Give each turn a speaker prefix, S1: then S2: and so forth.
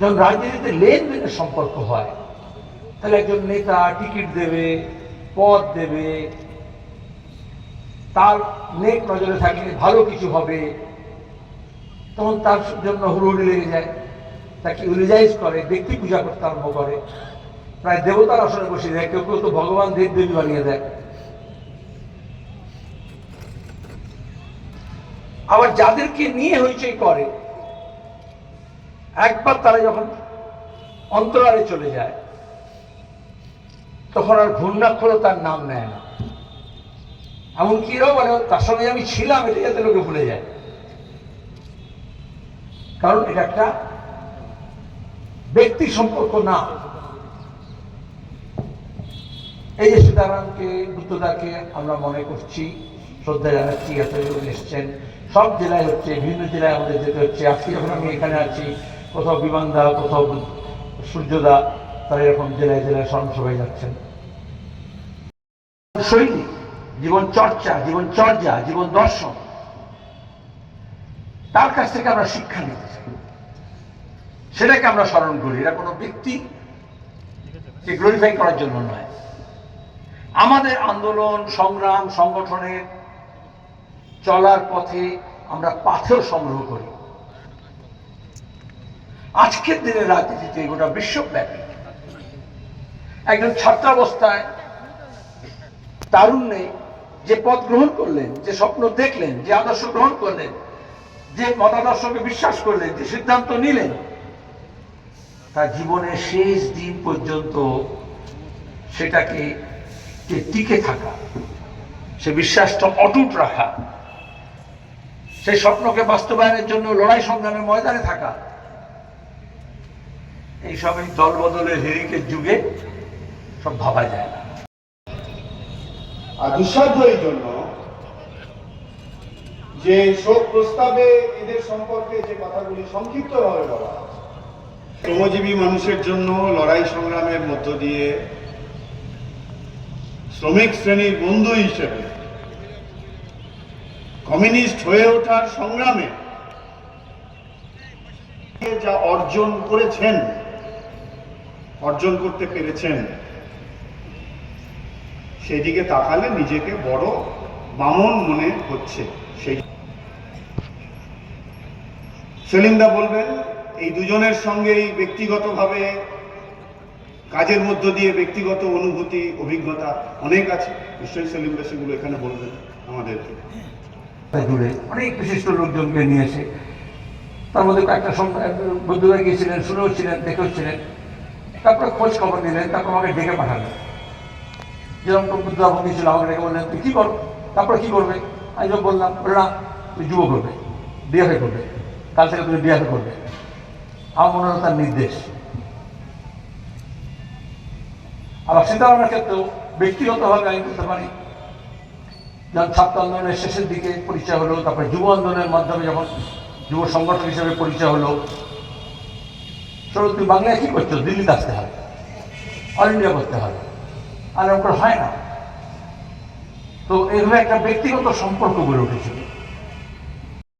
S1: যখন রাজনীতিতে লেনদেনের সম্পর্ক হয়, তাহলে একজন নেতা টিকিট দেবে, পদ দেবে, তার নেক নজরে থাকলে ভালো কিছু হবে, তখন তার জন্য হুড়ুহুড়ি লেগে যায়। তাকে ইউলিজাইজ করে? ব্যক্তি পূজা করতে আরম্ভ করে। প্রায় দেবতার আসনে বসে দেয় কেউ কেউ তো ভগবান দেব দেবী বানিয়ে দেয়। আবার যাদেরকে নিয়ে হইচই করে একবার তারা যখন অন্তরালে চলে যায়, তখন আর ঘূর্ণাক্ষরও তার নাম নেয় না। এমনকি এরাও মানে তার সঙ্গে আমি ছিলাম, এটা যাতে লোকে ভুলে যায়। কারণ এটা একটা ব্যক্তি সম্পর্ক না। এই যে সীতারামকে বুদ্ধদাকে আমরা মনে করছি, শ্রদ্ধা জানাচ্ছি এত এসছেন। সব জেলায় হচ্ছে, বিভিন্ন জেলায় আমাদের যেতে হচ্ছে। আজকে যখন আমি এখানে আছি কোথাও বিমানদা কোথাও সূর্যদা, তারা এরকম জেলায় জেলায় স্মরণসভায় যাচ্ছেন। শৈলী জীবন চর্চা, জীবন চর্যা, জীবন দর্শন। তার কাছ থেকে আমরা শিক্ষা নিতে চাই। সেটাকে আমরা স্মরণ করি। এটা কোনো ব্যক্তি গ্লোরিফাই করার জন্য নয়। আমাদের আন্দোলন, সংগ্রাম, সংগঠনের চলার পথে আমরা পাথর সংগ্রহ করি। আজকের দিনের রাজনীতিতে গোটা বিশ্বব্যাপী একজন ছাত্রাবস্থায় তারুণ্যে যে পথ গ্রহণ করলেন, যে স্বপ্ন দেখলেন, যে আদর্শ গ্রহণ করলেন, যে মতাদর্শকে বিশ্বাস করলেন, যে সিদ্ধান্ত নিলেন, তার জীবনের শেষ দিন পর্যন্ত সেটাকে যে টিকে থাকা, সে বিশ্বাসটা অটুট রাখা সেই স্বপ্নকে বাস্তবায়নের জন্য লড়াই সংগ্রামের ময়দানে থাকা এইসব এই দল বদলের হেরিকের যুগে সব ভাবা যায় না।
S2: আর দুঃসাধ্য এই জন্য যে শোক প্রস্তাবে এদের সম্পর্কে যে কথাগুলি সংক্ষিপ্তভাবে বলা শ্রমজীবী মানুষের জন্য লড়াই সংগ্রামের মধ্য দিয়ে শ্রমিক শ্রেণির বন্ধু হিসেবে কমিউনিস্ট হয়ে ওঠার সংগ্রামে যা অর্জন করেছেন অর্জন করতে পেরেছেন। সেই দিকে তাকালে নিজেকে বড় বামন মনে হচ্ছে। সেই সেলিমদা বলবেন, এই দুজনের সঙ্গেই ব্যক্তিগতভাবে, কাজের মধ্য দিয়ে ব্যক্তিগত অনুভূতি, অভিজ্ঞতা অনেক আছে। নিশ্চয়ই সেলিমদা সেগুলো এখানে বলবেন আমাদেরকে।
S1: অনেক বিশিষ্ট লোকজনকে নিয়ে এসে, তার মধ্যে কয়েকটা বন্ধুরা গিয়েছিলেন, শুনেও ছিলেন, দেখেও ছিলেন। তারপরে খোঁজ খবর নিলেন, তারপর আমাকে ডেকে পাঠালেন। যেরকম বুদ্ধবাবু ছিল আমাকে ডেকে বললেন, তুই কী কর তারপরে কী করবে? আমি যখন বললাম বলে না, তুই যুব করবে বিয়ে করবে, কাল থেকে তুমি বিয়ে করবে। আমার মনে হলো তার নির্দেশ। আবার সীতারামের ক্ষেত্রেও ব্যক্তিগতভাবে আমি বলতে পারি, যখন ছাত্র আন্দোলনের শেষের দিকে পরিচয় হলো, তারপরে যুব আন্দোলনের মাধ্যমে যখন যুব সংগঠন হিসেবে পরিচয় হলো চলো তুমি বাংলায় কি করছ? দিল্লিতে আসতে হবে। অল ইন্ডিয়া করতে হবে। আর ওটা হয় না। তো এইভাবে একটা ব্যক্তিগত সম্পর্ক গড়ে উঠেছিল